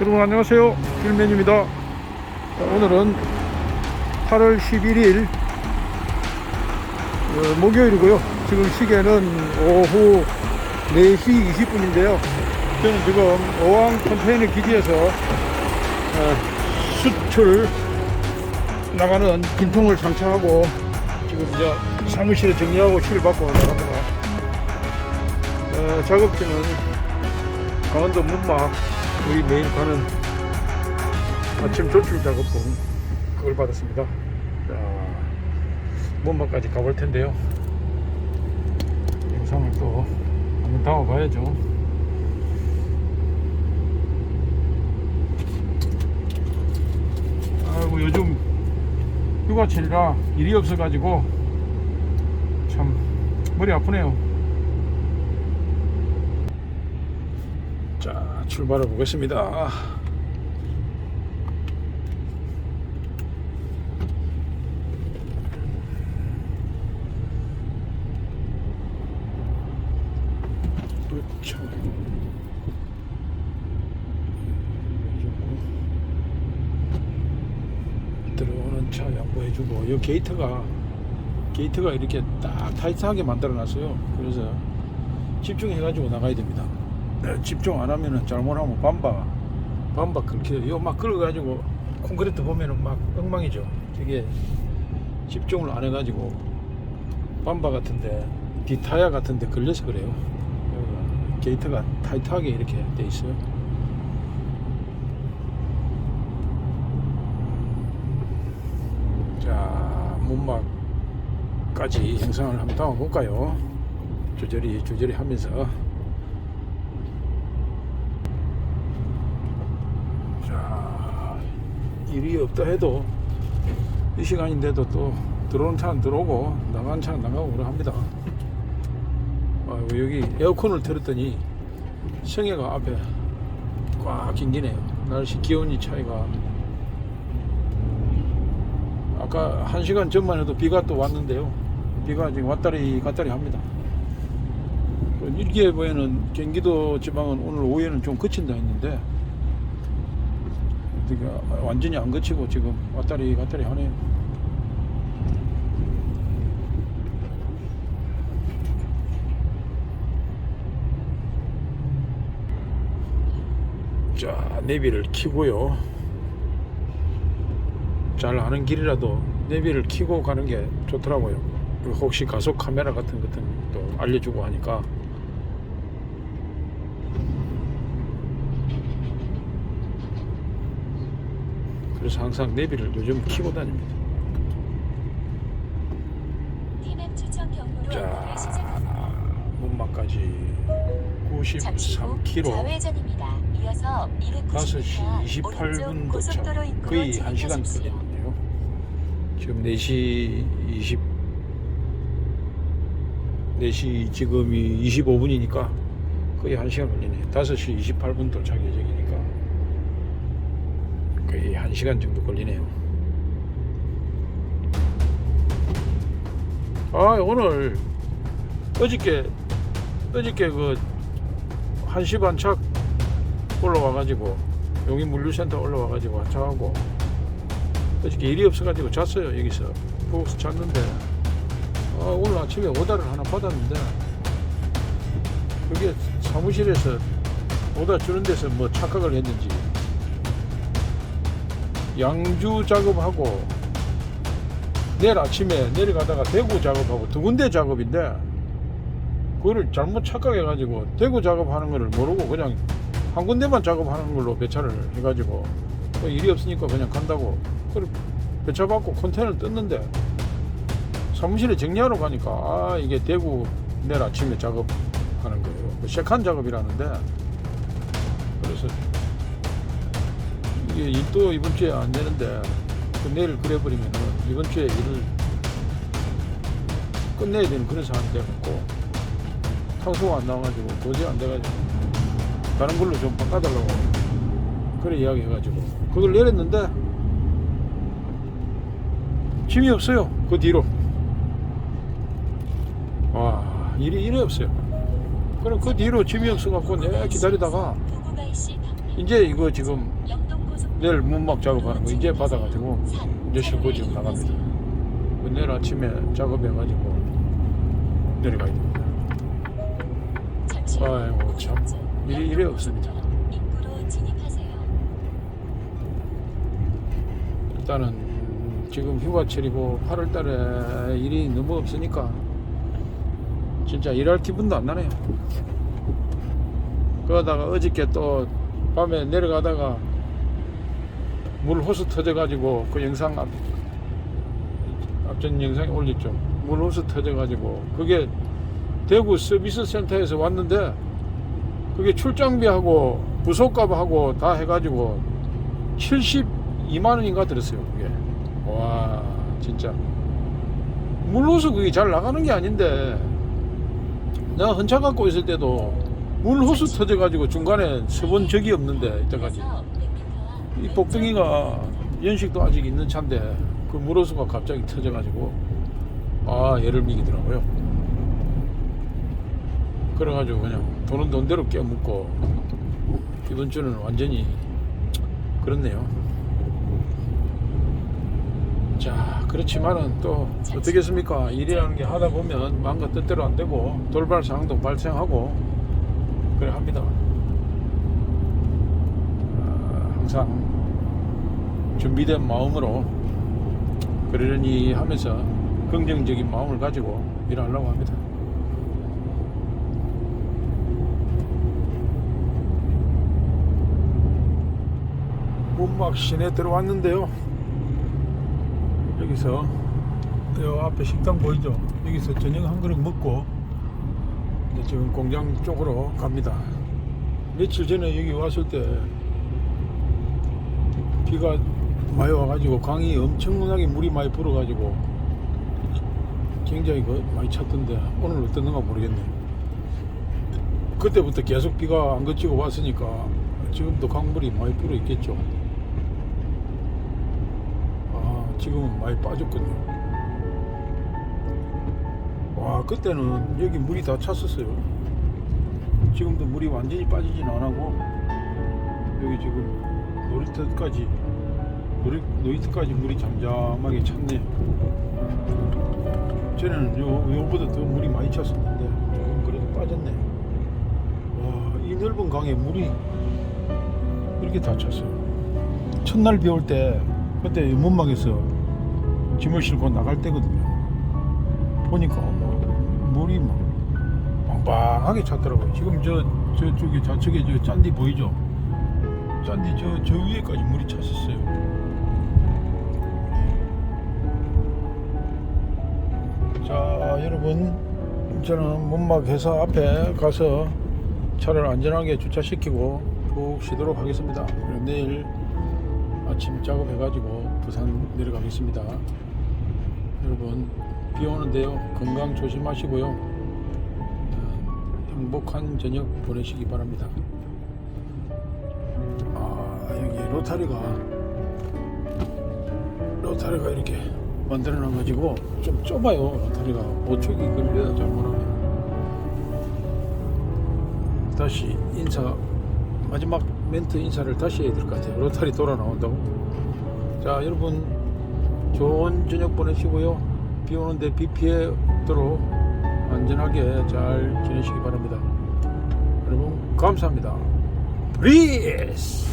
여러분 안녕하세요. 길맨입니다. 오늘은 8월 11일 어, 목요일이고요. 지금 시계는 오후 4시 20분인데요. 저는 지금 어왕 컨테이너 기지에서 어, 수출 나가는 빈통을 장착하고 지금 이제 사무실에 정리하고 실을 받고 나갑니다. 어, 작업지는 강원도 문막 우리 매일 가는 아침 조출 작업본 그걸 받았습니다. 자, 문막까지 가볼 텐데요. 영상을 또 한번 담아봐야죠. 아이고 요즘 휴가철이라 일이 없어가지고 참 머리 아프네요. 자 출발해 보겠습니다. 그렇죠. 들어오는 차 양보해주고 이 게이트가 게이트가 이렇게 딱 타이트하게 만들어 놨어요. 그래서 집중해 가지고 나가야 됩니다. 네, 집중 안 하면은 잘못하면 밤바 밤바 그렇게 요막 끌어가지고 콘크리트 보면은 막 엉망이죠. 되게 집중을 안 해가지고 밤바 같은데 디타야 같은데 걸려서 그래요. 게이트가 타이트하게 이렇게 돼 있어요. 자 문막까지 영상을 한번 담아볼까요? 조절히 조절히 하면서 자 일이 없다 해도 이 시간인데도 또 들어오는 차는 들어오고 나가는 차는 나가고 그러 합니다. 아이고 여기 에어컨을 틀었더니 성에가 앞에 꽉 낑기네요. 날씨 기온이 차이가. 아까 한 시간 전만 해도 비가 또 왔는데요. 비가 지금 왔다리 갔다리 합니다. 그 일기예보에는 경기도 지방은 오늘 오후에는 좀 그친다 했는데 어떻게 완전히 안 그치고 지금 왔다리 갔다리 하네요. 자, 내비를 켜고요. 잘 아는 길이라도 내비를 켜고 가는 게 좋더라고요. 그 혹시 가속 카메라 같은 것도 알려주고 하니까 그래서 항상 내비를 요즘 켜고 다닙니다. 자. 문막까지 잠시 후 93km 좌회전입니다. 이어서 5시 290m 28분 도착 거의 1시간 진입하십시오. 걸렸는데요 지금 4시 20 4시 지금이 25분이니까 거의 1시간 걸리네요 5시 28분 도착 거의 1시간 정도 걸리네요. 아 오늘 어저께 어저께 그 1시 반착 올라와가지고 용인 물류센터 올라와가지고 자하고. 어저께 일이 없어가지고 잤어요 여기서. 부엌에서 잤는데. 아, 오늘 아침에 오다를 하나 받았는데 그게 사무실에서 오다 주는 데서 뭐 착각을 했는지 양주 작업하고 내일 아침에 내려가다가 대구 작업하고 두 군데 작업인데 그거를 잘못 착각해 가지고 대구 작업하는 거를 모르고 그냥 한 군데만 작업하는 걸로 배차를 해 가지고 뭐 일이 없으니까 그냥 간다고 그래 배차 받고 컨테이너를 떴는데 사무실에 정리하러 가니까 아 이게 대구 내일 아침에 작업하는 거예요. 그 세칸 작업이라는데 그래서 일도 이번 주에 안 되는데 그 내일 그래버리면은 이번 주에 일을 끝내야 되는 그런 상황이 돼갖고 탄소가 안 나와가지고 도저히 안 돼가지고 다른 걸로 좀 바꿔달라고 그래 이야기 해가지고 그걸 내렸는데 짐이 없어요 그 뒤로. 와 일이 일이 없어요. 그럼 그 뒤로 짐이 없어갖고 내가 기다리다가 이제 이거 지금 내일 문막 작업하는 거 이제 받아가지고 산, 이제 싣고 지금 나갑니다. 그 내일 아침에 작업해가지고 내려가야 됩니다. 아이고 참 일이 일이 없습니다. 일단은 지금 휴가철이고 8월달에 일이 너무 없으니까 진짜 일할 기분도 안 나네요. 그러다가 어저께 또 밤에 내려가다가 물 호수 터져가지고 그 영상 앞, 앞전 영상에 올렸죠. 물 호수 터져가지고 그게 대구 서비스 센터에서 왔는데 그게 출장비하고 부속값하고 다 해가지고 72만 원인가 들었어요. 그게 와 진짜 물호수 그게 잘 나가는 게 아닌데 내가 헌차 갖고 있을 때도 물호수 터져가지고 중간에 서본 적이 없는데 이때까지 이어서 100m 이 복덩이가 연식도 아직 있는 차인데 그 물호수가 갑자기 터져가지고 아 얘를 미기더라고요. 그래가지고 그냥 돈은 돈대로 깨묻고 이번 주는 완전히 그렇네요. 자 그렇지만은 또 어떻겠습니까 일이라는 게 하다 보면 마음과 뜻대로 안 되고 돌발 상황도 발생하고 그래 합니다. 아, 항상 준비된 마음으로 그러려니 하면서 긍정적인 마음을 가지고 일하려고 합니다. 문막 시내 들어왔는데요. 여기서 요 앞에 식당 보이죠? 여기서 저녁 한 그릇 먹고 지금 공장 쪽으로 갑니다. 며칠 전에 여기 왔을 때 비가 많이 와가지고 강이 엄청나게 물이 많이 불어가지고 굉장히 그 많이 찼던데 오늘 어떻는가 모르겠네요. 그때부터 계속 비가 안 그치고 왔으니까 지금도 강물이 많이 불어 있겠죠. 아 지금은 많이 빠졌군요. 와 그때는 여기 물이 다 찼었어요. 지금도 물이 완전히 빠지진 않고 여기 지금 놀이터까지 놀이, 놀이터까지 물이 잠잠하게 찼네요. 전에는 요, 요보다 더 물이 많이 찼었는데 조금 그래도 빠졌네. 와, 이 넓은 강에 물이 이렇게 다 찼어요. 첫날 비 올 때 그때 문막에서 짐을 싣고 나갈 때거든요. 보니까 막 물이 막 빵빵하게 찼더라고요. 지금 저 저쪽에 좌측에 저 짠디 보이죠? 짠디 저, 저 위에까지 물이 찼었어요. 자, 여러분, 저는 문막 회사 앞에 가서 차를 안전하게 주차시키고 푹 쉬도록 하겠습니다. 내일 아침 작업해 가지고 부산 내려가겠습니다. 여러분, 비 오는데요. 건강 조심하시고요. 어, 행복한 저녁 보내시기 바랍니다. 아 여기 로타리가 로타리가 이렇게 만들어 놔가지고 좀 좁아요. 로타리가. 5척이 걸려야 잘못하면 다시 인사 마지막 멘트 인사를 다시 해야 될 것 같아요. 로타리 돌아 나온다고. 자 여러분 좋은 저녁 보내시고요. 비 오는데 비 피해 없도록 안전하게 잘 지내시기 바랍니다. 여러분 감사합니다. 브리스